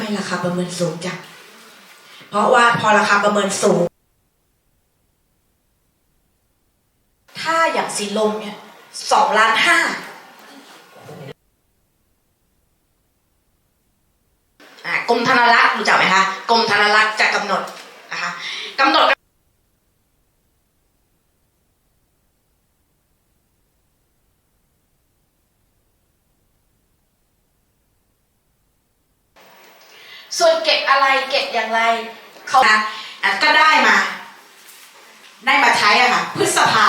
ไมราคาประเมินสูงจังเพราะว่าพอราคาประเมินสูง ถ้าอย่างสีลมเนี่ยสองล้านห้าอ่ากรมธนารักษ์รู้จักไหมคะกรมธนารักษ์จะกำหนดนะคะกำหนด ส่วนเก็บ อะไรเก็บอย่างไรเขานะก็ได้มา ได้มาใช้อะค่ะพฤษภา